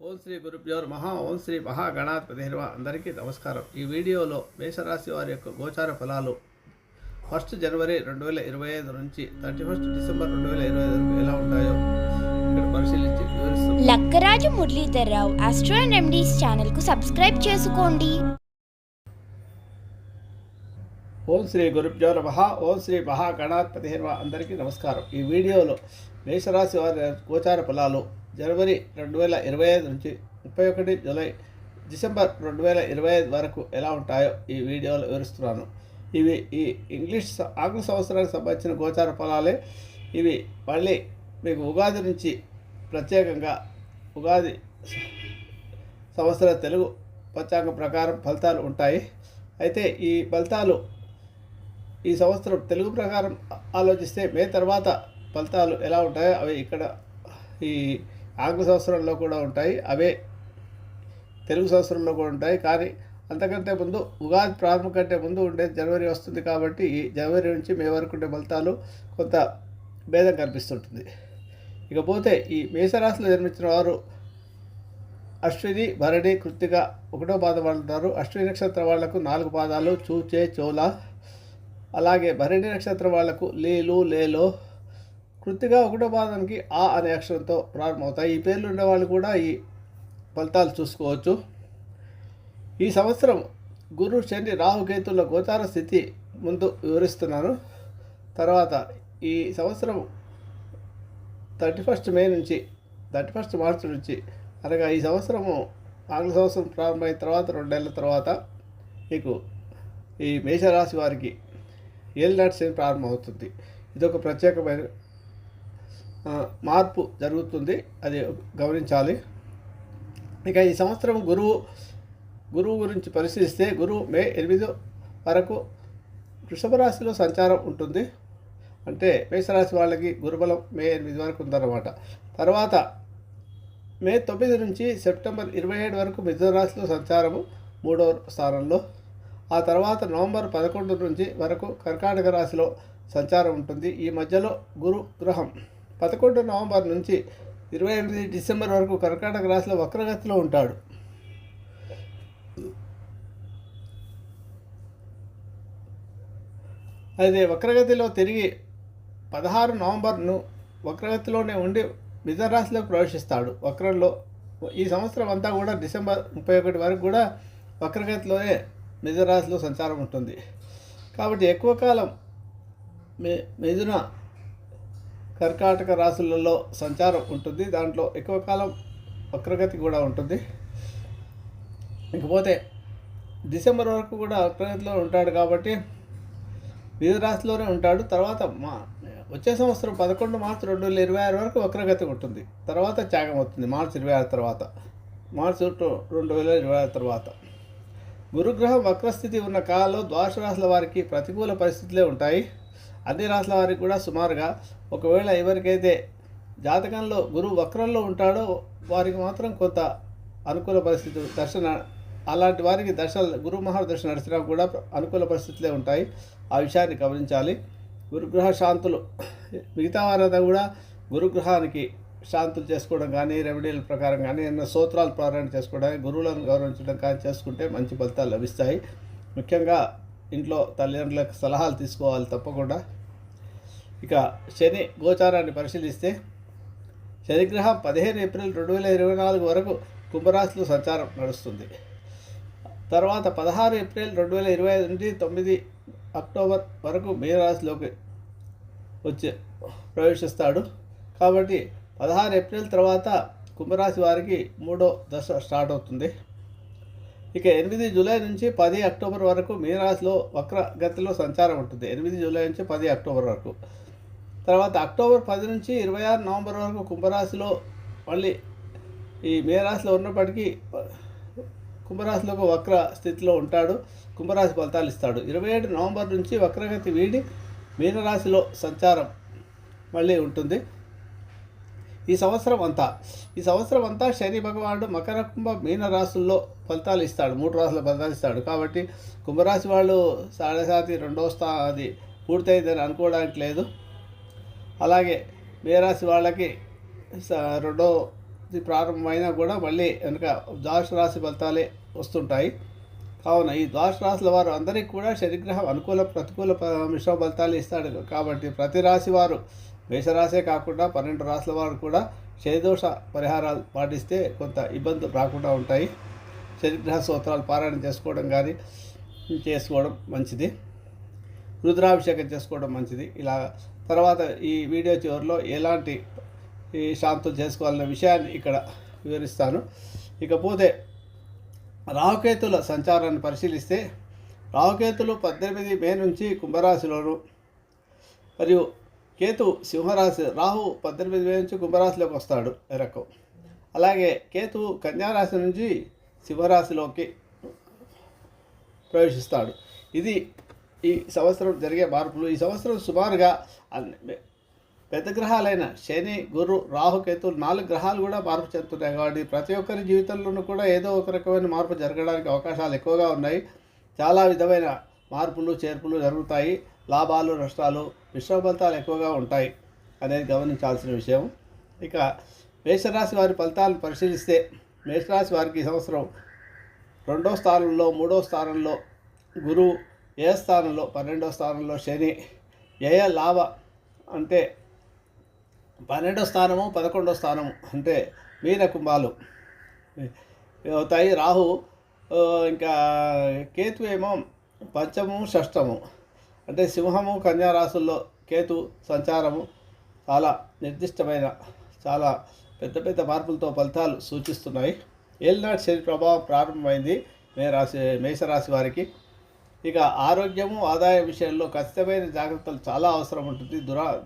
ఓం శ్రీ గురుభ్యో మహా ఓం శ్రీ మహాగణాధిపతి అందరికీ నమస్కారం. ఈ వీడియోలో మేషరాశి వారి యొక్క గోచార ఫలాలు. ఫస్ట్ జనవరి రెండు వేల ఇరవై ఐదు నుంచి థర్టీ ఫస్ట్ డిసెంబర్ రెండు వేల ఇరవై ఐదు వరకు ఎలా ఉంటాయో ఇక్కడ పరిశీలించి లక్కరాజు మురళీధర్రావు ఆస్ట్రో రెమెడీస్ ఛానల్కు సబ్స్క్రైబ్ చేసుకోండి. ఓం శ్రీ గురుభ్యో నమ. ఓం శ్రీ మహాగణాధిపతి అందరికీ నమస్కారం. ఈ వీడియోలో మేషరాశి వారి గోచార ఫలాలు. జనవరి రెండు వేల ఇరవై ఐదు నుంచి ముప్పై ఒకటి జూలై డిసెంబర్ రెండు వేల ఇరవై ఐదు వరకు ఎలా ఉంటాయో ఈ వీడియోలో వివరిస్తున్నాను. ఇవి ఈ ఇంగ్లీష్ ఆంగ్ల సంవత్సరానికి సంబంధించిన గోచార ఫలాలే. ఇవి మళ్ళీ మీకు ఉగాది నుంచి ప్రత్యేకంగా ఉగాది సంవత్సర తెలుగు పంచాంగం ప్రకారం ఫలితాలు ఉంటాయి. అయితే ఈ ఫలితాలు ఈ సంవత్సరం తెలుగు ప్రకారం ఆలోచిస్తే మే తర్వాత ఫలితాలు ఎలా ఉంటాయో అవి ఇక్కడ ఈ ఆంగ్ల సంవత్సరంలో కూడా ఉంటాయి. అవే తెలుగు సంవత్సరంలో కూడా ఉంటాయి. కానీ అంతకంటే ముందు ఉగాది ప్రారంభం కంటే ముందు ఉండే జనవరి వస్తుంది కాబట్టి ఈ జనవరి నుంచి మే వరకు ఉండే ఫలితాలు కొంత భేదం కనిపిస్తుంటుంది. ఇకపోతే ఈ మేషరాశిలో జన్మించిన వారు అశ్విని భరణి కృత్తిక ఒకటో పాదం వాళ్ళుంటారు అశ్విని నక్షత్రం వాళ్ళకు నాలుగు పాదాలు చూచే చోళ. అలాగే భరణి నక్షత్రం వాళ్ళకు లేలు లేలో కృతిగా ఒకటో పాదానికి ఆ అనే అక్షరంతో ప్రారంభమవుతాయి. ఈ పేర్లు ఉండేవాళ్ళు కూడా ఈ ఫలితాలు చూసుకోవచ్చు. ఈ సంవత్సరం గురు శని రాహుకేతుల గోచార స్థితి ముందు వివరిస్తున్నాను. తర్వాత ఈ సంవత్సరం థర్టీ ఫస్ట్ మే నుంచి థర్టీ ఫస్ట్ మార్చి నుంచి అనగా ఈ సంవత్సరము ఆంగ్ల సంవత్సరం ప్రారంభమైన తర్వాత రెండేళ్ళ తర్వాత మీకు ఈ మేషరాశి వారికి ఏలినాటి శని ప్రారంభమవుతుంది. ఇది ఒక ప్రత్యేకమైన మార్పు జరుగుతుంది. అది గమనించాలి. ఇక ఈ సంవత్సరం గురువు గురువు గురించి పరిశీలిస్తే గురువు మే ఎనిమిది వరకు వృషభ రాశిలో సంచారం ఉంటుంది. అంటే మేషరాశి వాళ్ళకి గురుబలం మే ఎనిమిది వరకు ఉందన్నమాట. తర్వాత మే తొమ్మిది నుంచి సెప్టెంబర్ ఇరవై ఏడు వరకు మిథున రాశిలో సంచారము మూడవ స్థానంలో. ఆ తర్వాత నవంబర్ పదకొండు నుంచి వరకు కర్కాటక రాశిలో సంచారం ఉంటుంది. ఈ మధ్యలో గురు గ్రహం పదకొండు నవంబర్ నుంచి ఇరవై ఎనిమిది డిసెంబర్ వరకు కర్కాటక రాశిలో వక్రగతిలో ఉంటాడు. అయితే వక్రగతిలో తిరిగి పదహారు నవంబర్ను వక్రగతిలోనే ఉండి మిథున రాశిలోకి ప్రవేశిస్తాడు. వక్రంలో ఈ సంవత్సరం అంతా కూడా డిసెంబర్ ముప్పై ఒకటి వరకు కూడా వక్రగతిలోనే మిథున రాశిలో సంచారం ఉంటుంది. కాబట్టి ఎక్కువ కాలం మి మిథున కర్కాటక రాశులలో సంచారం ఉంటుంది. దాంట్లో ఎక్కువ కాలం వక్రగతి కూడా ఉంటుంది. ఇకపోతే డిసెంబర్ వరకు కూడా వక్రగతిలో ఉంటాడు కాబట్టి వివిధ రాశిలోనే ఉంటాడు. తర్వాత మా వచ్చే సంవత్సరం పదకొండు మార్చి రెండు వేల ఇరవై ఆరు వరకు వక్రగతి ఉంటుంది. తర్వాత త్యాగం అవుతుంది మార్చి ఇరవై ఆరు తర్వాత. మార్చి టు- రెండు వేల ఇరవై ఆరు తర్వాత. గురుగ్రహం వక్రస్థితి ఉన్న కాలంలో ద్వాదశ రాశుల వారికి ప్రతికూల పరిస్థితులే ఉంటాయి. అన్ని రాసుల వారికి కూడా సుమారుగా ఒకవేళ ఎవరికైతే జాతకంలో గురువు వక్రంలో ఉంటాడో వారికి మాత్రం కొంత అనుకూల పరిస్థితి దర్శన అలాంటి వారికి దర్శన గురు మహాదర్శన నడిచినా కూడా అనుకూల పరిస్థితులే ఉంటాయి. ఆ విషయాన్ని గమనించాలి. గురుగ్రహ శాంతులు మిగతా వారంతా కూడా గురుగ్రహానికి శాంతులు చేసుకోవడం కానీ రెమెడీల ప్రకారం కానీ ఎన్నో సూత్రాలు పారాయణ చేసుకోవడానికి గురువులను గౌరవించడం కానీ చేసుకుంటే మంచి ఫలితాలు లభిస్తాయి. ముఖ్యంగా ఇంట్లో తల్లిదండ్రులకు సలహాలు తీసుకోవాలి తప్పకుండా. ఇక శని గోచారాన్ని పరిశీలిస్తే శనిగ్రహం పదిహేను ఏప్రిల్ రెండు వేల ఇరవై నాలుగు వరకు కుంభరాశిలో సంచారం నడుస్తుంది. తర్వాత పదహారు ఏప్రిల్ రెండు వేల ఇరవై ఐదు నుండి తొమ్మిది అక్టోబర్ వరకు మీనరాశిలోకి వచ్చి ప్రవేశిస్తాడు. కాబట్టి పదహారు ఏప్రిల్ తర్వాత కుంభరాశి వారికి మూడో దశ స్టార్ట్ అవుతుంది. ఇక ఎనిమిది జూలై నుంచి పది అక్టోబర్ వరకు మీనరాశిలో వక్ర గతిలో సంచారం ఉంటుంది. ఎనిమిది జూలై నుంచి పది అక్టోబర్ వరకు. తర్వాత అక్టోబర్ పది నుంచి ఇరవై ఆరు నవంబర్ వరకు కుంభరాశిలో మళ్ళీ ఈ మేరాశిలో ఉన్నప్పటికీ కుంభరాశిలో ఒక వక్ర స్థితిలో ఉంటాడు. కుంభరాశి ఫలితాలు ఇస్తాడు. ఇరవై ఏడు నవంబర్ నుంచి వక్రగతి వీడి మీనరాశిలో సంచారం మళ్ళీ ఉంటుంది. ఈ సంవత్సరం అంతా ఈ సంవత్సరం అంతా శని భగవానుడు మకర కుంభ మీన రాశుల్లో ఫలితాలు ఇస్తాడు. మూడు రాశుల ఫలితాలు ఇస్తాడు. కాబట్టి కుంభరాశి వాళ్ళు సాడసాతి రెండో స్థా అది పూర్తయిందని అనుకోవడానికి లేదు. అలాగే మేరాశి వాళ్ళకి స- రెండో ప్రారంభమైనా కూడా మళ్ళీ వెనుక ద్వాదశ రాశి ఫలితాలే వస్తుంటాయి. కావున ఈ ద్వాదశ రాశుల వారు అందరికీ కూడా శనిగ్రహం అనుకూల ప్రతికూల ప- మిశ్రమ ఫలితాలు ఇస్తాడు. కాబట్టి ప్రతి రాశి వారు మేషరాశే కాకుండా పన్నెండు రాశుల వారు కూడా శనిదోష పరిహారాలు పాటిస్తే కొంత ఇబ్బందులు రాకుండా ఉంటాయి. శనిగ్రహ స్తోత్రాలు పారాయణ చేసుకోవడం కానీ చేసుకోవడం మంచిది. రుద్రాభిషేకం చేసుకోవడం మంచిది. ఇలా తర్వాత ఈ వీడియో చివరిలో ఎలాంటి ఈ శాంతం చేసుకోవాలనే విషయాన్ని ఇక్కడ వివరిస్తాను. ఇకపోతే రాహుకేతుల సంచారాన్ని పరిశీలిస్తే రాహుకేతులు పద్దెనిమిది మే నుంచి కుంభరాశిలోను మరియు కేతు సింహరాశి రాహు పద్దెనిమిది మే నుంచి కుంభరాశిలోకి వస్తాడు ఎరకు. అలాగే కేతు కన్యారాశి నుంచి సింహరాశిలోకి ప్రవేశిస్తాడు. ఇది ఈ సంవత్సరం జరిగే మార్పులు. ఈ సంవత్సరం సుమారుగా పెద్ద గ్రహాలైన శని గురు రాహు కేతులు నాలుగు గ్రహాలు కూడా మార్పు చెందుతున్నాయి కాబట్టి ప్రతి ఒక్కరి జీవితంలోనూ కూడా ఏదో ఒక రకమైన మార్పు జరగడానికి అవకాశాలు ఎక్కువగా ఉన్నాయి. చాలా విధమైన మార్పులు చేర్పులు జరుగుతాయి. లాభాలు నష్టాలు మిశ్రమ ఫలితాలు ఎక్కువగా ఉంటాయి అనేది గమనించాల్సిన విషయం. ఇక మేషరాశి వారి ఫలితాలను పరిశీలిస్తే మేషరాశి వారికి ఈ సంవత్సరం రెండో స్థానంలో మూడో స్థానంలో గురువు ఏ స్థానంలో? పన్నెండో స్థానంలో శని. ఏ లాభ అంటే పన్నెండో స్థానము పదకొండో స్థానము అంటే మీన కుంభాలు. అవుతాయి. రాహు ఇంకా కేతు ఏమో పంచము షష్టము. అంటే సింహము కన్యారాశుల్లో కేతు సంచారము చాలా నిర్దిష్టమైన చాలా పెద్ద పెద్ద మార్పులతో ఫలితాలు సూచిస్తున్నాయి. ఏలినాటి శని ప్రభావం ప్రారంభమైంది. మే రాశి మేషరాశి వారికి. ఇక ఆరోగ్యము ఆదాయ విషయంలో ఖచ్చితమైన జాగ్రత్తలు చాలా అవసరం ఉంటుంది. దురా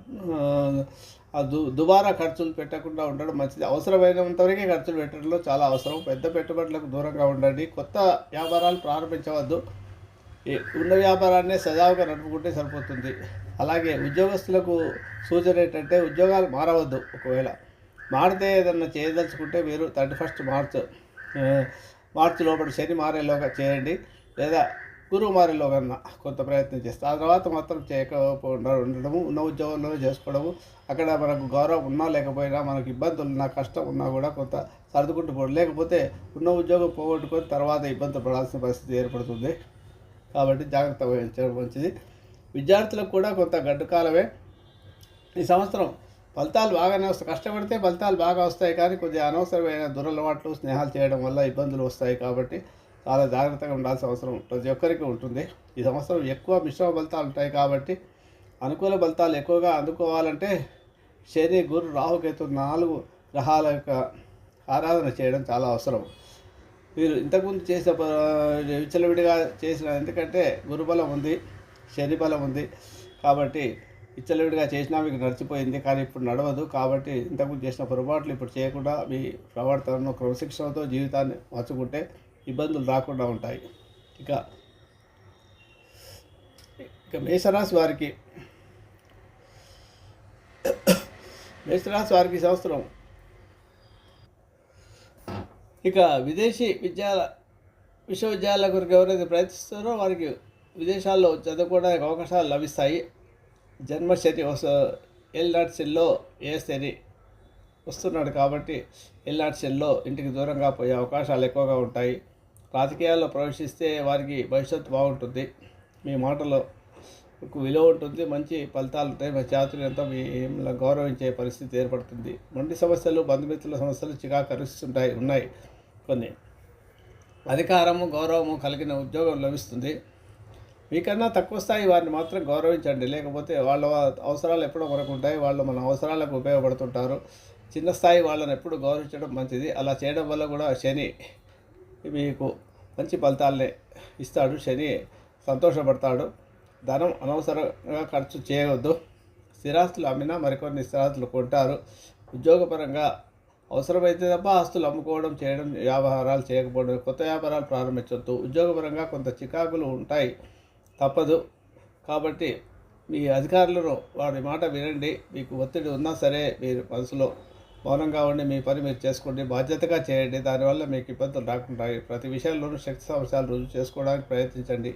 దు దుబారా ఖర్చులు పెట్టకుండా ఉండడం మంచిది. అవసరమైనంతవరకే ఖర్చులు పెట్టడంలో చాలా అవసరం. పెద్ద పెట్టుబడులకు దూరంగా ఉండండి. కొత్త వ్యాపారాలు ప్రారంభించవద్దు. ఈ- ఉన్న వ్యాపారాన్నే సజావుగా నడుపుకుంటే సరిపోతుంది. అలాగే ఉద్యోగస్తులకు సూచన ఏంటంటే ఉద్యోగాలు మారవద్దు ఒకవేళ. మారితే ఏదన్నా చేయదలుచుకుంటే మీరు థర్టీ ఫస్ట్ మార్చ్ మార్చి లోపల శని మారేలోగా చేయండి. లేదా గురువు కన్నా కొంత ప్రయత్నం చేస్తే. ఆ తర్వాత మాత్రం చేయకపోకుండా ఉండడము ఉన్న ఉద్యోగంలోనే చేసుకోవడము. అక్కడ మనకు గౌరవం ఉన్నా లేకపోయినా మనకు ఇబ్బందులు ఉన్నా కష్టం ఉన్నా కూడా కొంత సర్దుకుంటూ పోవడం. లేకపోతే ఉన్న ఉద్యోగం పోగొట్టుకొని తర్వాత ఇబ్బంది పడాల్సిన పరిస్థితి ఏర్పడుతుంది. కాబట్టి జాగ్రత్త వహించడం మంచిది. విద్యార్థులకు కూడా కొంత గడ్డు కాలమే. ఈ సంవత్సరం ఫలితాలు బాగానే వస్తాయి కష్టపడితే ఫలితాలు బాగా వస్తాయి కానీ కొద్దిగా అనవసరమైన దురలవాట్లు స్నేహాలు చేయడం వల్ల ఇబ్బందులు వస్తాయి కాబట్టి చాలా జాగ్రత్తగా ఉండాల్సిన అవసరం ప్రతి ఒక్కరికి ఉంటుంది. ఈ సంవత్సరం ఎక్కువ మిశ్రమ ఫలితాలు ఉంటాయి కాబట్టి అనుకూల ఫలితాలు ఎక్కువగా అందుకోవాలంటే శని గురు రాహుకేతు నాలుగు గ్రహాల యొక్క ఆరాధన చేయడం చాలా అవసరం. మీరు ఇంతకుముందు చేసిన విచ్చలవిడిగా చేసిన ఎందుకంటే గురుబలం ఉంది శని బలం ఉంది కాబట్టి విచ్చలవిడిగా చేసినా మీకు నడిచిపోయింది కానీ ఇప్పుడు నడవదు కాబట్టి ఇంతకుముందు చేసిన పొరపాట్లు ఇప్పుడు చేయకుండా మీ ప్రవర్తనను క్రమశిక్షణతో జీవితాన్ని మార్చుకుంటే ఇబ్బందులు రాకుండా ఉంటాయి. ఇక ఇక మేషరాశి వారికి మేషరాశి వారికి సంవత్సరం ఇక విదేశీ విద్యాల విశ్వవిద్యాలయాల కొరకు ఎవరైతే ప్రయత్నిస్తారో వారికి విదేశాల్లో చదువుకోవడానికి అవకాశాలు లభిస్తాయి. జన్మశని వస ఎల్నాటి సెల్లో వస్తున్నాడు కాబట్టి ఎల్నాటి సెల్లో ఇంటికి దూరంగా పోయే అవకాశాలు ఎక్కువగా ఉంటాయి. రాజకీయాల్లో ప్రవేశిస్తే వారికి భవిష్యత్తు బాగుంటుంది. మీ మాటలో విలువ ఉంటుంది. మంచి ఫలితాలు ఉంటాయి. మా చాతుర్యంతో మిమ్మల్ని గౌరవించే పరిస్థితి ఏర్పడుతుంది. మండి సమస్యలు బంధుమిత్రుల సమస్యలు చికాకరిస్తుంటాయి ఉన్నాయి. కొన్ని. అధికారము గౌరవము కలిగిన ఉద్యోగం లభిస్తుంది. మీకన్నా తక్కువ స్థాయి వారిని మాత్రం గౌరవించండి. లేకపోతే వాళ్ళ అవసరాలు ఎప్పుడో మనకు ఉంటాయి. వాళ్ళు మన అవసరాలకు ఉపయోగపడుతుంటారు. చిన్న స్థాయి వాళ్ళని ఎప్పుడు గౌరవించడం మంచిది. అలా చేయడం వల్ల కూడా శని మీకు మంచి ఫలితాలని ఇస్తాడు శని. సంతోషపడతాడు. ధనం అనవసరంగా ఖర్చు చేయవద్దు. స్థిరాస్తులు అమ్మినా మరికొన్ని స్థిరాస్తులు కొంటారు. ఉద్యోగపరంగా అవసరమైతే తప్ప ఆస్తులు అమ్ముకోవడం చేయడం వ్యాపారాలు చేయకపోవడం కొత్త వ్యాపారాలు ప్రారంభించవద్దు ఉద్యోగపరంగా కొంత చికాకులు ఉంటాయి. తప్పదు. కాబట్టి మీ అధికారులను వారి మాట వినండి. మీకు ఒత్తిడి ఉన్నా సరే మీరు మనసులో మౌనంగా ఉండి మీ పని మీరు చేసుకోండి బాధ్యతగా చేయండి. దానివల్ల మీకు ఇబ్బందులు రాకుండా ప్రతి విషయంలోనూ శక్తి సమస్యలు రుజువు చేసుకోవడానికి ప్రయత్నించండి.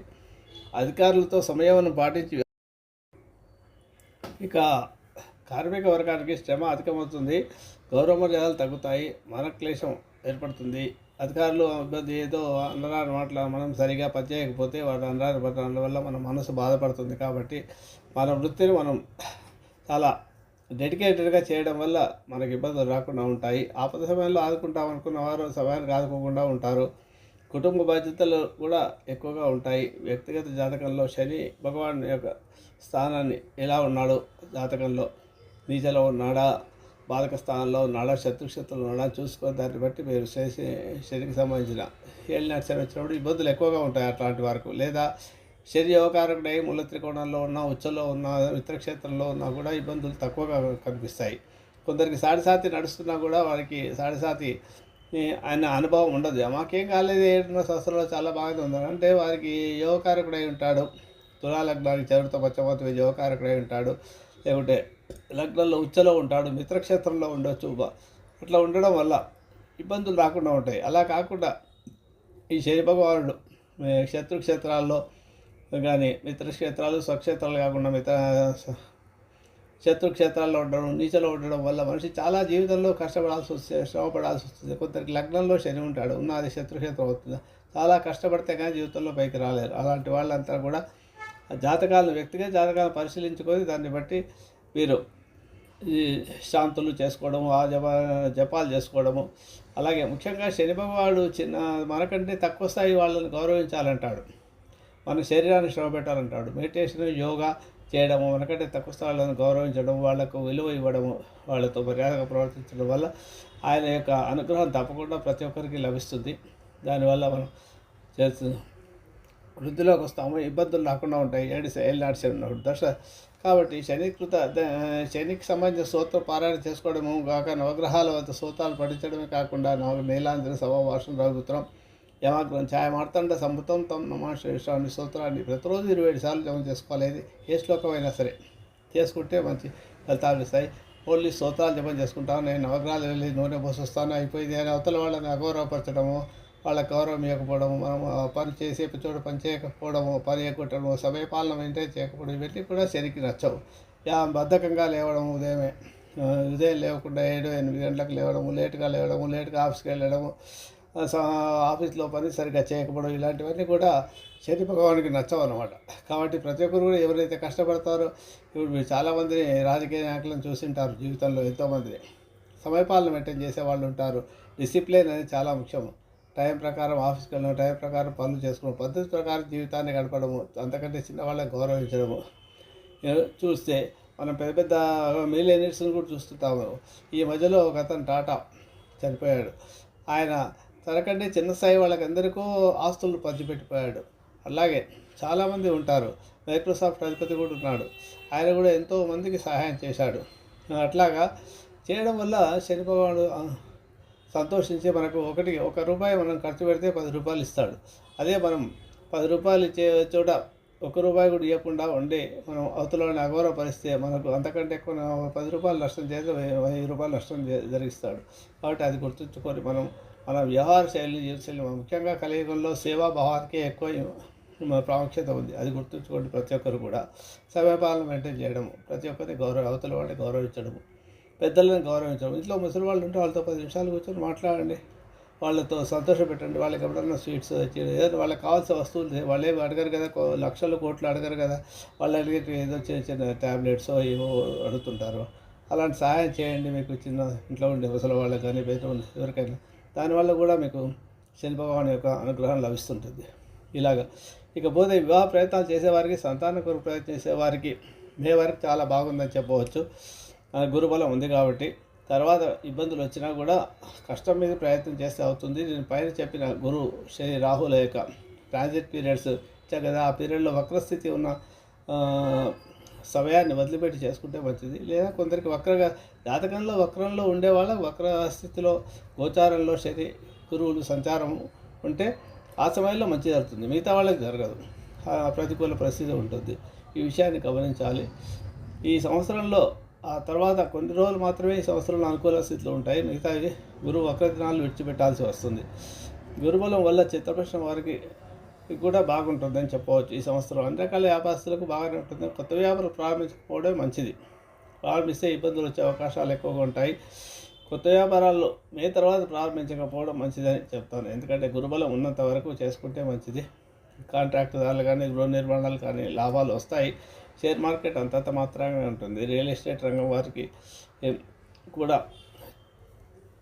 అధికారులతో సమయాన్ని పాటించి ఇక కార్మిక వర్గానికి శ్రమ అధికమవుతుంది. గౌరవ మర్యాదలు తగ్గుతాయి. మన క్లేశం ఏర్పడుతుంది. అధికారులు ఇబ్బంది ఏదో అనరాని మాటలు మనం సరిగా పనిచేయకపోతే వాటి అనరాని పట్టడం వల్ల మన మనసు బాధపడుతుంది. కాబట్టి మన వృత్తిని మనం చాలా డెడికేటెడ్గా చేయడం వల్ల మనకి ఇబ్బందులు రాకుండా ఉంటాయి. ఆపద సమయంలో ఆదుకుంటాం అనుకున్న వారు సమయానికి ఆదుకోకుండా ఉంటారు. కుటుంబ బాధ్యతలు కూడా ఎక్కువగా ఉంటాయి. వ్యక్తిగత జాతకంలో శని భగవాన్ యొక్క స్థానాన్ని ఎలా ఉన్నాడు జాతకంలో? నీచలో ఉన్నాడా? బాధక స్థానంలో ఉన్నాడా? శత్రుక్షేత్రంలో ఉన్నాడా? చూసుకున్న దాన్ని బట్టి మీరు శని శనికి సంబంధించిన ఏళ్ళు నడిచిన వచ్చినప్పుడు ఇబ్బందులు ఎక్కువగా ఉంటాయి అట్లాంటి వరకు. లేదా శరీరకారకుడై యోగకారకుడై ముళ్ళ త్రికోణంలో ఉన్న ఉచ్చలో ఉన్న మిత్రక్షేత్రంలో ఉన్నా కూడా ఇబ్బందులు తక్కువగా కనిపిస్తాయి. కొందరికి సాటిసాతి నడుస్తున్నా కూడా వారికి సాటిసాతి ఆయన అనుభవం ఉండదు. మాకేం కాలేదు ఏడున్నర సంవత్సరంలో చాలా బాగానే ఉంది. అంటే వారికి యోగకారకుడై ఉంటాడు. తులాలగ్నానికి చదువుతో పచ్చమతి యోగకారకుడై ఉంటాడు. లేకుంటే లగ్నంలో ఉచ్చలో ఉంటాడు మిత్రక్షేత్రంలో ఉండొచ్చు. అట్లా ఉండడం వల్ల ఇబ్బందులు రాకుండా ఉంటాయి. అలా కాకుండా ఈ శని భగవానుడు క్షేత్రాల్లో కానీ మిత్రక్షేత్రాలు స్వక్షేత్రాలు కాకుండా మిత్ర శత్రు క్షేత్రాల్లో ఉండడం నీచలో ఉండడం వల్ల మనిషి చాలా జీవితంలో కష్టపడాల్సి వస్తుంది శ్రమపడాల్సి వస్తుంది. కొందరికి లగ్నంలో శని ఉంటాడు. ఉన్నది శత్రుక్షేత్రం అవుతుంది? చాలా కష్టపడితే కానీ జీవితంలో పైకి రాలేరు. అలాంటి వాళ్ళంతా కూడా జాతకాలను వ్యక్తిగా జాతకాలను పరిశీలించుకొని దాన్ని బట్టి వీరు ఈ శాంతులు చేసుకోవడము ఆ జప జపాలు చేసుకోవడము. అలాగే ముఖ్యంగా శని భగవాడు చిన్న మనకంటే తక్కువ స్థాయి వాళ్ళని గౌరవించాలంటాడు. మన శరీరాన్ని శ్రమ పెట్టాలంటాడు. మెడిటేషన్ యోగా చేయడము మనకంటే తక్కువ స్థాయిలను గౌరవించడం వాళ్ళకు విలువ ఇవ్వడము వాళ్ళతో మర్యాదగా ప్రవర్తించడం వల్ల ఆయన యొక్క అనుగ్రహం తప్పకుండా ప్రతి ఒక్కరికి లభిస్తుంది. దానివల్ల మనం చేస్తు వృద్ధిలోకి వస్తాము. ఇబ్బందులు రాకుండా ఉంటాయి. ఏడు ఏళ్ళు నాటి ఉన్నప్పుడు దశ కాబట్టి శనికృత శనికి సంబంధించిన సూత్ర పారాయణ చేసుకోవడము కాక నవగ్రహాల వద్ద సూత్రాలు పఠించడమే కాకుండా నవ నీలాంధ్ర సమావాసం రఘుత్రం యమాగ్రంథ ఆయన మార్తండ సంభుతం తమ నమాశ్రేష్టాన్ని సూత్రాన్ని ప్రతిరోజు ఇరవై ఏడు సార్లు జమ చేసుకోవాలి. ఏ శ్లోకమైనా సరే. చేసుకుంటే మంచి ఫలితాలు ఇస్తాయి ఓన్లీ స్తోత్రాలు జపం చేసుకుంటాను నేను నవగ్రహాలు వెళ్ళి నూనె పోసొస్తాను అయిపోయింది. అని అవతల వాళ్ళని అగౌరవపరచడము వాళ్ళ గౌరవం ఇవ్వకపోవడము మనం పని చేసే చోట పని చేయకపోవడము పని ఎగ్గొట్టడము సమయపాలన మెయింటైన్ చేయకపోవడం ఇవన్నీ కూడా శనికి నచ్చవు. యా బద్ధకంగా లేవడం ఉదయమే. ఉదయం లేవకుండా ఏడు ఎనిమిది గంటలకు లేవడము లేటుగా లేవడము లేటుగా ఆఫీస్కి వెళ్ళడము ఆఫీస్లో పని సరిగ్గా చేయకపోవడం ఇలాంటివన్నీ కూడా శని భగవానికి నచ్చవన్నమాట. కాబట్టి ప్రతి ఒక్కరు కూడా ఎవరైతే కష్టపడతారో ఇప్పుడు మీరు చాలామందిని రాజకీయ నాయకులను చూసింటారు జీవితంలో ఎంతోమందిని సమయపాలన మెయింటైన్ చేసే వాళ్ళు ఉంటారు. డిసిప్లిన్ అనేది చాలా ముఖ్యం టైం ప్రకారం ఆఫీస్కి వెళ్ళడం టైం ప్రకారం పనులు చేసుకోవడం పద్ధతి ప్రకారం జీవితాన్ని గడపడము అంతకంటే చిన్న వాళ్ళని గౌరవించడము చూస్తే మనం పెద్ద పెద్ద మిలియనీర్స్ని కూడా చూస్తుంటాము. ఈ మధ్యలో ఒక అతను టాటా చనిపోయాడు. ఆయన తనకంటే చిన్న స్థాయి వాళ్ళకందరికీ ఆస్తులు పంచిపెట్టిపోయాడు. అలాగే చాలామంది ఉంటారు. మైక్రోసాఫ్ట్ అధిపతి కూడా ఉన్నాడు. ఆయన కూడా ఎంతో మందికి సహాయం చేశాడు. అట్లాగా చేయడం వల్ల శని భగవానుడు సంతోషించి మనకు ఒకటి ఒక రూపాయి మనం ఖర్చు పెడితే పది రూపాయలు ఇస్తాడు. అదే మనం పది రూపాయలు ఇచ్చే చోట ఒక రూపాయి కూడా ఇవ్వకుండా ఉండి మనం అవతలని అగౌరవపరిస్తే మనకు అంతకంటే ఎక్కువ పది రూపాయలు నష్టం చేస్తే వెయ్యి వెయ్యి రూపాయలు నష్టం జ- జరిగిస్తాడు. కాబట్టి అది గుర్తుంచుకొని మనం మన వ్యవహార శైలి జీవితశైలి ముఖ్యంగా కలియుగంలో సేవా భావానికే ఎక్కువ మన ప్రాముఖ్యత ఉంది. అది గుర్తుంచుకోండి ప్రతి ఒక్కరు కూడా. సమయపాలన మెయింటైన్ చేయడము ప్రతి ఒక్కరిని గౌరవ అవతల వాడిని గౌరవించడము పెద్దలను గౌరవించడం ఇంట్లో ముసలి వాళ్ళు ఉంటే వాళ్ళతో పది నిమిషాలు కూర్చొని మాట్లాడండి. వాళ్ళతో సంతోష పెట్టండి. వాళ్ళకి ఎప్పుడన్నా స్వీట్స్ ఏదైనా వాళ్ళకి కావాల్సిన వస్తువులు వాళ్ళే వాళ్ళు ఏమి అడగరు కదా లక్షలు కోట్లు అడగరు కదా. వాళ్ళు అడిగే ఏదో చిన్న చిన్న ట్యాబ్లెట్స్ ఏవో అడుగుతుంటారు. అలాంటి సహాయం చేయండి. మీకు చిన్న ఇంట్లో ఉండే ముసలి వాళ్ళకి కానీ బయట ఎవరికైనా దానివల్ల కూడా మీకు శని భగవాన్ యొక్క అనుగ్రహం లభిస్తుంటుంది. ఇలాగా. ఇకపోతే వివాహ ప్రయత్నాలు చేసేవారికి సంతాన కొరకు ప్రయత్నం చేసేవారికి మే వరకు చాలా బాగుందని చెప్పవచ్చు. గురుబలం ఉంది కాబట్టి. తర్వాత ఇబ్బందులు వచ్చినా కూడా కష్టం మీద ప్రయత్నం చేస్తే అవుతుంది. నేను పైన చెప్పిన గురు శని రాహుల యొక్క ట్రాన్సిట్ పీరియడ్స్ ఇచ్చా కదా ఆ పీరియడ్లో వక్రస్థితి ఉన్న సమయాన్ని వదిలిపెట్టి చేసుకుంటే మంచిది. లేదా కొందరికి వక్రగా జాతకంలో వక్రంలో ఉండేవాళ్ళ వక్ర స్థితిలో గోచారంలో శని గురువులు సంచారం ఉంటే ఆ సమయంలో మంచి జరుగుతుంది. మిగతా వాళ్ళకి జరగదు. ప్రతికూల పరిస్థితి ఉంటుంది. ఈ విషయాన్ని గమనించాలి. ఈ సంవత్సరంలో ఆ తర్వాత కొన్ని రోజులు మాత్రమే ఈ సంవత్సరంలో అనుకూల స్థితిలో ఉంటాయి. మిగతా గురువు వక్రదినాలు విడిచిపెట్టాల్సి వస్తుంది. గురుబలం వల్ల చిత్రప్రశ్న వారికి కూడా బాగుంటుందని చెప్పవచ్చు ఈ సంవత్సరం. అన్ని రకాల వ్యాపారస్తులకు బాగానే ఉంటుంది. కొత్త వ్యాపారం ప్రారంభించకపోవడం మంచిది. ప్రారంభిస్తే ఇబ్బందులు వచ్చే అవకాశాలు ఎక్కువగా ఉంటాయి. కొత్త వ్యాపారాలు మే తర్వాత ప్రారంభించకపోవడం మంచిదని చెప్తాను. ఎందుకంటే గురుబలం ఉన్నంత వరకు చేసుకుంటే మంచిది. కాంట్రాక్టుదారులు కానీ గృహ నిర్మాణాలు కానీ లాభాలు వస్తాయి. షేర్ మార్కెట్ అంతంత మాత్రమే ఉంటుంది. రియల్ ఎస్టేట్ రంగం వారికి కూడా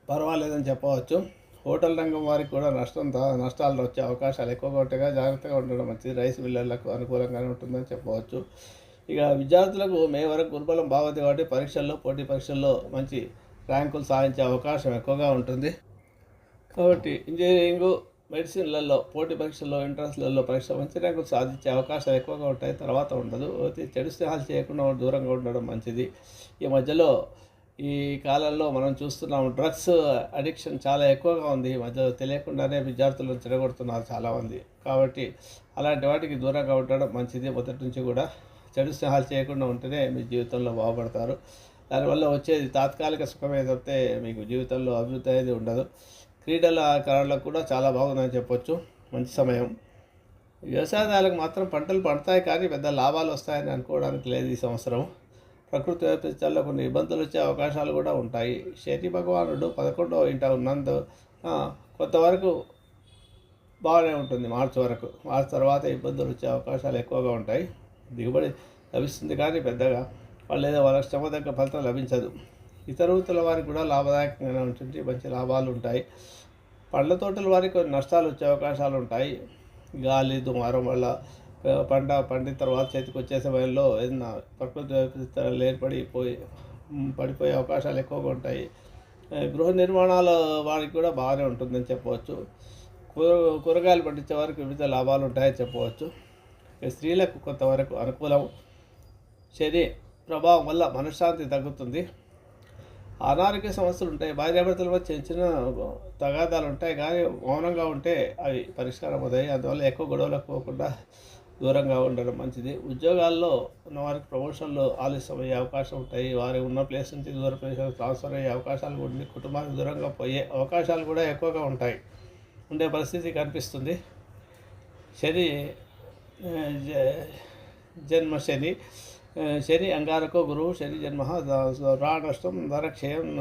పర్వాలేదని చెప్పవచ్చు. హోటల్ రంగం వారికి కూడా నష్టం నష్టాలు వచ్చే అవకాశాలు ఎక్కువగా ఉంటాయిగా జాగ్రత్తగా ఉండడం మంచిది. రైస్ మిల్లర్లకు అనుకూలంగానే ఉంటుందని చెప్పవచ్చు. ఇక విద్యార్థులకు మే వరకు గురుబలం బాగుంది కాబట్టి పరీక్షల్లో పోటీ పరీక్షల్లో మంచి ర్యాంకులు సాధించే అవకాశం ఎక్కువగా ఉంటుంది. కాబట్టి ఇంజనీరింగ్ మెడిసిన్లలో పోటీ పరీక్షల్లో ఎంట్రన్స్లలో పరీక్ష మంచి ర్యాంకులు సాధించే అవకాశాలు ఎక్కువగా ఉంటాయి. తర్వాత ఉండదు. అయితే చెడు స్నేహాలు చేయకుండా దూరంగా ఉండడం మంచిది. ఈ మధ్యలో ఈ కాలంలో మనం చూస్తున్నాం డ్రగ్స్ అడిక్షన్ చాలా ఎక్కువగా ఉంది. ఈ మధ్యలో తెలియకుండానే విద్యార్థులను చెడగొడుతున్నారు చాలామంది. కాబట్టి అలాంటి వాటికి దూరంగా ఉండడం మంచిది. మొదటి నుంచి కూడా చెడు స్నేహాలు చేయకుండా ఉంటేనే మీ జీవితంలో బాగుపడతారు. దానివల్ల వచ్చేది తాత్కాలిక సుఖమే తప్పితే మీకు జీవితంలో అభివృద్ధి అనేది ఉండదు. క్రీడల కళలకు కూడా చాలా బాగుందని చెప్పొచ్చు. మంచి సమయం. వ్యవసాయదారులకు మాత్రం పంటలు పండుతాయి కానీ పెద్ద లాభాలు వస్తాయని అనుకోవడానికి లేదు ఈ సంవత్సరం. ప్రకృతి వైపరీత్యాల్లో కొన్ని ఇబ్బందులు వచ్చే అవకాశాలు కూడా ఉంటాయి. శని భగవానుడు పదకొండవ ఇంట ఉన్నందు ఆ, కొంతవరకు బాగానే ఉంటుంది మార్చి వరకు. మార్చి తర్వాత ఇబ్బందులు వచ్చే అవకాశాలు ఎక్కువగా ఉంటాయి. దిగుబడి లభిస్తుంది కానీ పెద్దగా వాళ్ళు ఏదో వాళ్ళ శ్రమ దగ్గర ఫలితం లభించదు. ఇతర వృత్తుల వారికి కూడా లాభదాయకంగానే ఉంటుంది మంచి లాభాలు ఉంటాయి. పండ్ల తోటల వారికి కొన్ని నష్టాలు వచ్చే అవకాశాలు ఉంటాయి. గాలి దుమారం వల్ల పంట పండిన తర్వాత చేతికి వచ్చే సమయంలో ఏదైనా ప్రకృతి వైపరీత్యాలు పోయి పడిపోయే అవకాశాలు ఎక్కువగా ఉంటాయి. గృహ నిర్మాణాల వారికి కూడా బాగానే ఉంటుందని చెప్పవచ్చు. కూర కూరగాయలు పండించే వారికి వివిధ లాభాలు ఉంటాయని చెప్పవచ్చు. స్త్రీలకు కొంతవరకు అనుకూలం శని ప్రభావం వల్ల మనశ్శాంతి తగ్గుతుంది. అనారోగ్య సమస్యలు ఉంటాయి. భార్యాభర్తల మధ్య చిన్న చిన్న తగాదాలు ఉంటాయి. కానీ మౌనంగా ఉంటే అవి పరిష్కారం అవుతాయి. అందువల్ల ఎక్కువ గొడవలకు పోకుండా దూరంగా ఉండడం మంచిది. ఉద్యోగాల్లో ఉన్న వారికి ప్రమోషన్లు ఆలస్యం అయ్యే అవకాశం ఉంటాయి. వారి ఉన్న ప్లేస్ నుంచి దూర ప్రదేశాలకు ట్రాన్స్ఫర్ అయ్యే అవకాశాలు కూడా కుటుంబానికి దూరంగా పోయే అవకాశాలు కూడా ఎక్కువగా ఉంటాయి. ఉండే పరిస్థితి కనిపిస్తుంది. శని జ- జన్మ శని శని అంగారకో గురువు శని జన్మ రానష్టం రా నష్టం ధరక్షయం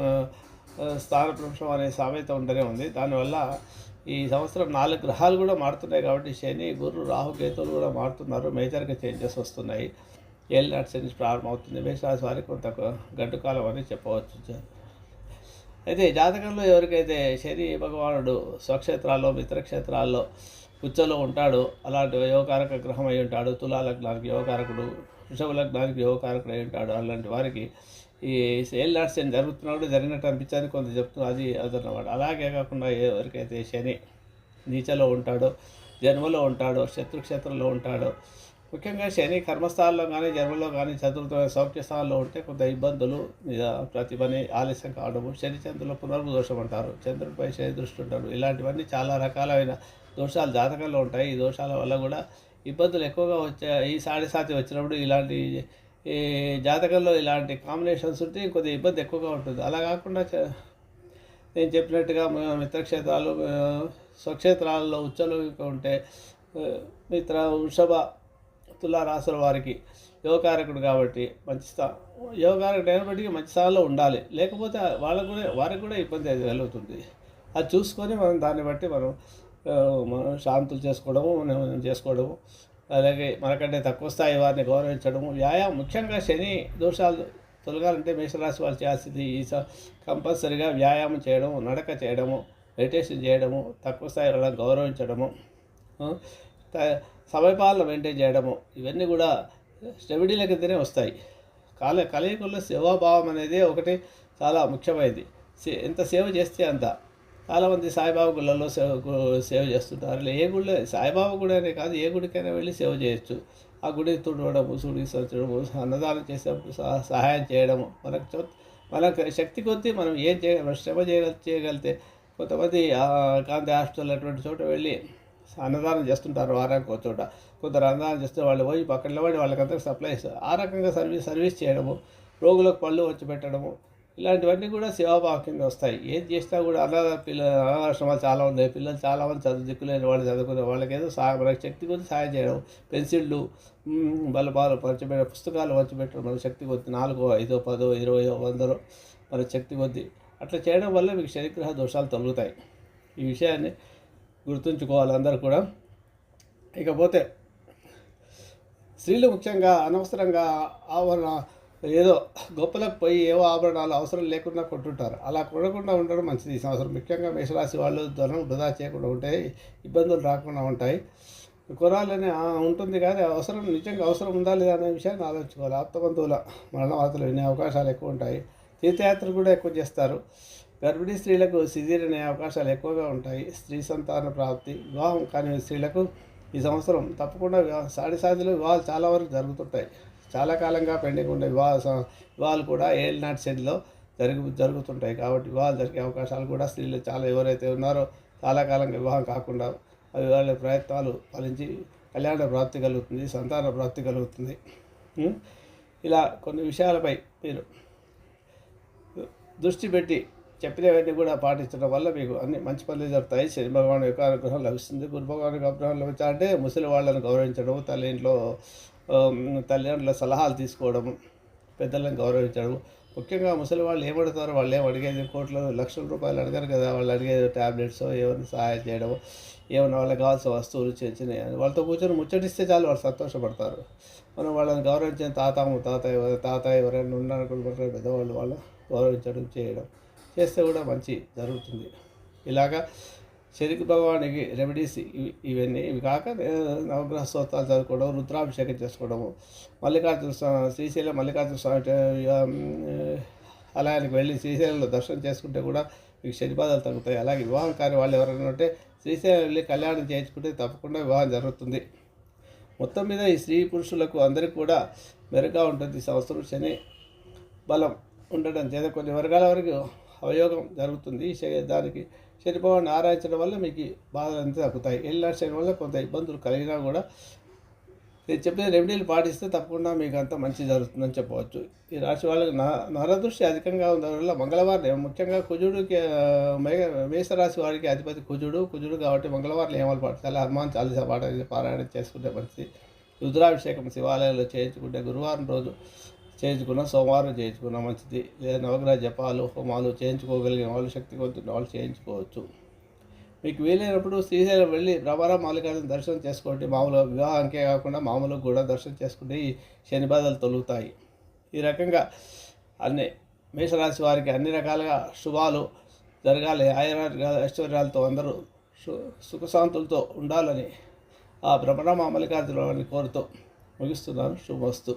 అనే సామెత ఉంటూనే ఉంది. దానివల్ల ఈ సంవత్సరం నాలుగు గ్రహాలు కూడా మారుతున్నాయి కాబట్టి శని గురు రాహు కేతువులు కూడా మారుతున్నారు. మేజర్గా చేంజెస్ వస్తున్నాయి. ఏల్ నాటి శని ప్రారంభమవుతుంది. మేషరాశి వారికి కొంత గడ్డుకాలం అని చెప్పవచ్చు. అయితే జాతకంలో ఎవరికైతే శని భగవానుడు స్వక్షేత్రాల్లో మిత్రక్షేత్రాల్లో ఉచ్చలో ఉంటాడు అలాంటి యోగకారక గ్రహం అయి ఉంటాడు. తులా లగ్నానికి యోగకారకుడు వృషభ లగ్నానికి యోగకారకుడు అయి ఉంటాడు. అలాంటి వారికి ఈ సేల్ నాట్ శని జరుగుతున్నప్పుడు జరిగినట్టు అనిపించేది. కొంత చెప్తున్నారు అది అదన్నమాట. అలాగే కాకుండా ఎవరికైతే శని నీచలో ఉంటాడో జన్మలో ఉంటాడో శత్రుక్షేత్రంలో ఉంటాడో ముఖ్యంగా శని కర్మస్థానంలో కానీ జన్మలో కానీ చతుర్థ సౌఖ్య స్థానంలో ఉంటే కొంత ఇబ్బందులు ప్రతి ప్రతిభని ఆలస్యం కావడము శని చంద్రుల పునర్భు దోషం అంటారు. చంద్రుడిపై శని దృష్టి ఉంటాడు ఇలాంటివన్నీ చాలా రకాలైన దోషాలు జాతకంలో ఉంటాయి. ఈ దోషాల వల్ల కూడా ఇబ్బందులు ఎక్కువగా వచ్చే ఈ సాడి సాతి వచ్చినప్పుడు ఇలాంటి ఈ జాతకంలో ఇలాంటి కాంబినేషన్స్ ఉంటే కొద్దిగా ఇబ్బంది ఎక్కువగా ఉంటుంది. అలా కాకుండా నేను చెప్పినట్టుగా మిత్రక్షేత్రాలు స్వక్షేత్రాలలో స్వక్షేత్రాల్లో ఉచ్చలు ఉంటే మిత్ర వృషభ తులారాసుల వారికి యోగకారకుడు కాబట్టి మంచి స్థా యోగకారకుడు అయినప్పటికీ మంచి స్థానంలో ఉండాలి. లేకపోతే వాళ్ళకు కూడా వారికి కూడా ఇబ్బంది కలుగుతుంది. అది చూసుకొని మనం దాన్ని బట్టి మనం మనం శాంతులు చేసుకోవడము మనం చేసుకోవడము అలాగే మనకంటే తక్కువ స్థాయి వారిని గౌరవించడం వ్యాయామం ముఖ్యంగా శని దోషాలు తొలగాలంటే మేషరాశి వాళ్ళు చేయాల్సింది ఈ స కంపల్సరిగా వ్యాయామం చేయడము నడక చేయడము మెడిటేషన్ చేయడము తక్కువ స్థాయి వాళ్ళని గౌరవించడము సమయపాలన మెయింటైన్ చేయడము ఇవన్నీ కూడా స్టెబిడీల కిందనే వస్తాయి. కాల కలయికల్లో సేవాభావం అనేది ఒకటి చాలా ముఖ్యమైనది. సే- ఎంత సేవ చేస్తే అంత చాలామంది సాయిబాబా గుళ్ళల్లో సేవ సేవ చేస్తుంటారు. ఏ గుళ్ళో సాయిబాబా గుడి అనే కాదు ఏ గుడికైనా వెళ్ళి సేవ చేయొచ్చు. ఆ గుడి తుడవడము సుడి సచ్చడము అన్నదానం చేసేటప్పుడు సహాయం చేయడము. మనకు చో మనకు శక్తి కొద్దీ మనం ఏం చేయ శ్రమ చేయగల చేయగలిగితే కొంతమంది గాంధీ హాస్పిటల్ అటువంటి చోట వెళ్ళి అన్నదానం చేస్తుంటారు వారానికి ఒక చోట. కొందరు అన్నదానం చేస్తే వాళ్ళు పోయి పక్కన పడి వాళ్ళకందరికి సప్లై ఇస్తారు ఆ రకంగా సర్వీస్ సర్వీస్ చేయడము. రోగులకు పళ్ళు వచ్చి పెట్టడము. ఇలాంటివన్నీ కూడా సేవాభావం వస్తాయి. ఏది చేసినా కూడా అనాథ పిల్ల అనాథాశ్రమాలు చాలా ఉన్నాయి. పిల్లలు చాలామంది చదువు దిక్కులేని వాళ్ళు చదువుకునే వాళ్ళకి ఏదో సహాయం మనకి శక్తి కొద్ది సహాయం చేయడం. పెన్సిళ్ళు మ్, బలపాలు పంచిపెట్ట పుస్తకాలు పంచిపెట్టడం మన శక్తి కొద్ది. నాలుగో ఐదో పదో ఇరవయో వందలో మన శక్తి కొద్ది. అట్లా చేయడం వల్ల మీకు శనిగ్రహ దోషాలు తొలుగుతాయి. ఈ విషయాన్ని గుర్తుంచుకోవాలి అందరూ కూడా. ఇకపోతే స్త్రీలు ముఖ్యంగా అనవసరంగా ఆవరణ ఏదో గొప్పలకు పోయి ఏవో ఆభరణాలు అవసరం లేకుండా కొంటుంటారు. అలా కొనకుండా ఉండడం మంచిది. ఈ సంవత్సరం ముఖ్యంగా మేషరాశి వాళ్ళు ధనం వృధా చేయకుండా ఉంటాయి ఇబ్బందులు రాకుండా ఉంటాయి. కొనాలని ఉంటుంది కానీ అవసరం నిజంగా అవసరం ఉందా లేదా అనే విషయాన్ని ఆలోచించుకోవాలి. ఆప్తబంధువుల మరణ వార్తలు వినే అవకాశాలు ఎక్కువ ఉంటాయి. తీర్థయాత్రలు కూడా ఎక్కువ చేస్తారు. గర్భిణీ స్త్రీలకు సిజీర్ అనే అవకాశాలు ఎక్కువగా ఉంటాయి. స్త్రీ సంతాన ప్రాప్తి వివాహం కాని స్త్రీలకు ఈ సంవత్సరం తప్పకుండా సాడి సాధిలో వివాహాలు చాలా వరకు జరుగుతుంటాయి. చాలా కాలంగా పెండింగ్ ఉండే వివాహ స- వివాహాలు కూడా ఏళ్ళనాటి శనిలో జరుగు జరుగుతుంటాయి కాబట్టి వివాహాలు జరిగే అవకాశాలు కూడా స్త్రీలు చాలా ఎవరైతే ఉన్నారో చాలా కాలంగా వివాహం కాకుండా అవి వాళ్ళ ప్రయత్నాలు ఫలించి కళ్యాణ ప్రాప్తి కలుగుతుంది సంతాన ప్రాప్తి కలుగుతుంది. ఇలా కొన్ని విషయాలపై మీరు దృష్టి పెట్టి చెప్పినవన్నీ కూడా పాటించడం వల్ల మీకు అన్ని మంచి పనులు జరుగుతాయి. శని భగవాన్ యొక్క అనుగ్రహం లభిస్తుంది. గురు భగవాన్ యొక్క అనుగ్రహం లభించాలంటే ముసలి వాళ్ళని గౌరవించడం తల్లి ఇంట్లో తల్లిదండ్రుల సలహాలు తీసుకోవడం పెద్దలను గౌరవించడం. ముఖ్యంగా ముసలి వాళ్ళు ఏమడుతారో వాళ్ళు ఏం అడిగేది? కోట్లు లక్షల రూపాయలు అడగారు కదా. వాళ్ళు అడిగేది ట్యాబ్లెట్స్ ఏమైనా సహాయం చేయడం ఏమైనా వాళ్ళకి కావాల్సిన వస్తువులు చిన్న వాళ్ళతో కూర్చొని ముచ్చటిస్తే చాలు వాళ్ళు సంతోషపడతారు. మనం వాళ్ళని గౌరవించిన తాత తాత తాతయ్య తాత ఎవరైనా ఉన్నారనుకుంటున్నారు పెద్దవాళ్ళు వాళ్ళు గౌరవించడం చేయడం చేస్తే కూడా మంచి జరుగుతుంది. ఇలాగా శనికి భగవానికి రెమెడీస్ ఇవి ఇవన్నీ. ఇవి కాక నవగ్రహ స్తోత్రాలు చదువుకోవడం రుద్రాభిషేకం చేసుకోవడము మల్లికార్జున స్వామి శ్రీశైలం మల్లికార్జున స్వామి ఆలయానికి వెళ్ళి శ్రీశైలంలో దర్శనం చేసుకుంటే కూడా మీకు శని బాధలు తగ్గుతాయి. అలాగే వివాహం కాని వాళ్ళు ఎవరైనా ఉంటే శ్రీశైలం వెళ్ళి కళ్యాణం చేయించుకుంటే తప్పకుండా వివాహం జరుగుతుంది. మొత్తం మీద ఈ స్త్రీ పురుషులకు అందరికీ కూడా మెరుగ్గా ఉంటుంది సంవత్సరం శని బలం ఉండడం చేత. కొన్ని వర్గాల వరకు అవయోగం జరుగుతుంది. ఈ దానికి శనిభవాన్ని ఆరాధించడం వల్ల మీకు బాధలు అంతా తగ్గుతాయి. ఎల్లాడి శని వల్ల కొంత ఇబ్బందులు కలిగినా కూడా నేను చెప్పిన రెమెడీలు పాటిస్తే తప్పకుండా మీకు అంతా మంచి జరుగుతుందని చెప్పవచ్చు. ఈ రాశి వాళ్ళకి నా నరదృష్టి అధికంగా ఉండడం వల్ల మంగళవారం ముఖ్యంగా కుజుడికి ఆ, మేఘ మేషరాశి వారికి అధిపతి కుజుడు. కుజుడు కాబట్టి మంగళవారం ఏమాలు పాటించాలి హనుమాన్ చాలీసా పాట పారాయణ చేసుకుంటే మంచిది. రుద్రాభిషేకం శివాలయంలో చేయించుకుంటే గురువారం రోజు చేయించుకున్న సోమవారం చేయించుకున్న మంచిది. లేదా నవగ్రహ జపాలు హోమాలు చేయించుకోగలిగిన వాళ్ళు శక్తి కొద్ది వాళ్ళు చేయించుకోవచ్చు. మీకు వీలైనప్పుడు శ్రీశైలం వెళ్ళి రవాణా మల్లికార్జున దర్శనం చేసుకోండి. మామూలుగా వివాహానికే కాకుండా మామూలుగా కూడా దర్శనం చేసుకుంటే ఈ శని బాధలు తొలుగుతాయి. ఈ రకంగా అన్ని మేషరాశి వారికి అన్ని రకాలుగా శుభాలు జరగాలి. ఆయన ఐశ్వర్యాలతో అందరూ సు సుఖశాంతులతో ఉండాలని ఆ భ్రమణ మల్లికార్జున కోరుతూ ముగిస్తున్నాను. శుభవస్తు